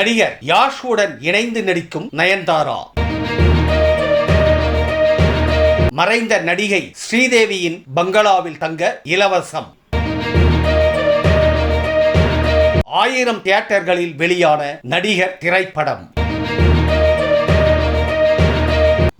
நடிகர் யாஷுடன் இணைந்து நடிக்கும் நயன்தாரா. மறைந்த நடிகை ஸ்ரீதேவியின் பங்களாவில் தங்க இலவசம். ஆயிரம் தியேட்டர்களில் வெளியான நடிகர் திரைப்படம்.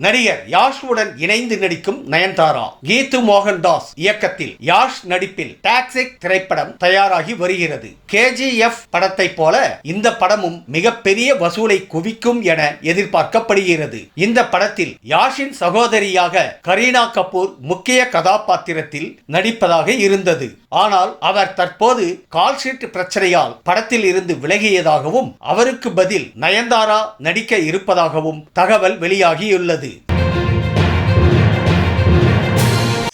நடிகர் யாஷுடன் இணைந்து நடிக்கும் நயன்தாரா கீது மோகன்தாஸ் இயக்கத்தில் யாஷ் நடிப்பில் டாக்ஸிக் திரைப்படம் தயாராகி வருகிறது. கேஜிஎஃப் படத்தை போல இந்த படமும் மிகப்பெரிய வசூலை குவிக்கும் என எதிர்பார்க்கப்படுகிறது. இந்த படத்தில் யாஷின் சகோதரியாக கரீனா கபூர் முக்கிய கதாபாத்திரத்தில் நடிப்பதாக இருந்தது. ஆனால் அவர் தற்போது கால்ஷீட் பிரச்சனையால் படத்தில் இருந்து விலகியதாகவும் அவருக்கு பதில் நயன்தாரா நடிக்க இருப்பதாகவும் தகவல் வெளியாகியுள்ளது.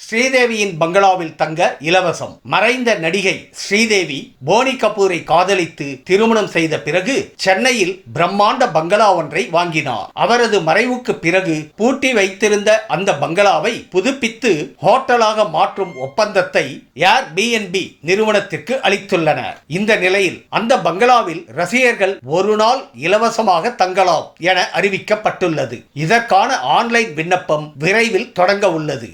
ஸ்ரீதேவியின் பங்களாவில் தங்க இலவசம். மறைந்த நடிகை ஸ்ரீதேவி போனி கபூரை காதலித்து திருமணம் செய்த பிறகு சென்னையில் பிரம்மாண்ட பங்களா ஒன்றை வாங்கினார். அவரது மறைவுக்கு பிறகு பூட்டி வைத்திருந்த அந்த பங்களாவை புதுப்பித்து ஹோட்டலாக மாற்றும் ஒப்பந்தத்தை ஏர் பிஎன்பி நிறுவனத்திற்கு அளித்துள்ளனர். இந்த நிலையில் அந்த பங்களாவில் ரசிகர்கள் ஒரு நாள் இலவசமாக தங்கலாம் என அறிவிக்கப்பட்டுள்ளது. இதற்கான ஆன்லைன் விண்ணப்பம் விரைவில் தொடங்க உள்ளது.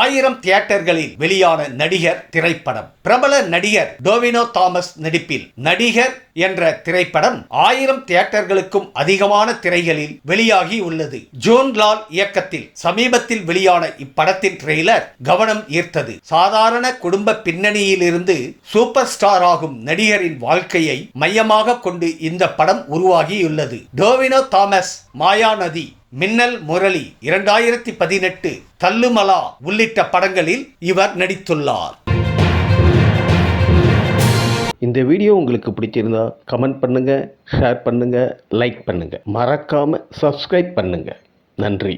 ஆயிரம் தியேட்டர்களில் வெளியான நடிகர் திரைப்படம். பிரபல நடிகர் டோவினோ தாமஸ் நடிப்பில் நடிகர் என்ற திரைப்படம் ஆயிரம் தியேட்டர்களுக்கும் அதிகமான திரைகளில் வெளியாகி உள்ளது. ஜோன் லால் இயக்கத்தில் சமீபத்தில் வெளியான இப்படத்தின் ட்ரெய்லர் கவனம் ஈர்த்தது. சாதாரண குடும்ப பின்னணியிலிருந்து சூப்பர் ஸ்டார் ஆகும் நடிகரின் வாழ்க்கையை மையமாக கொண்டு இந்த படம் உருவாகியுள்ளது. டோவினோ தாமஸ் மாயாநதி மின்னல் முரளி இரண்டாயிரத்தி பதினெட்டு தள்ளுமலா உள்ளிட்ட படங்களில் இவர் நடித்துள்ளார். இந்த வீடியோ உங்களுக்கு பிடிச்சிருந்தா கமெண்ட் பண்ணுங்கள் ஷேர் பண்ணுங்கள் லைக் பண்ணுங்கள் மறக்காமல் சப்ஸ்கிரைப் பண்ணுங்கள் நன்றி.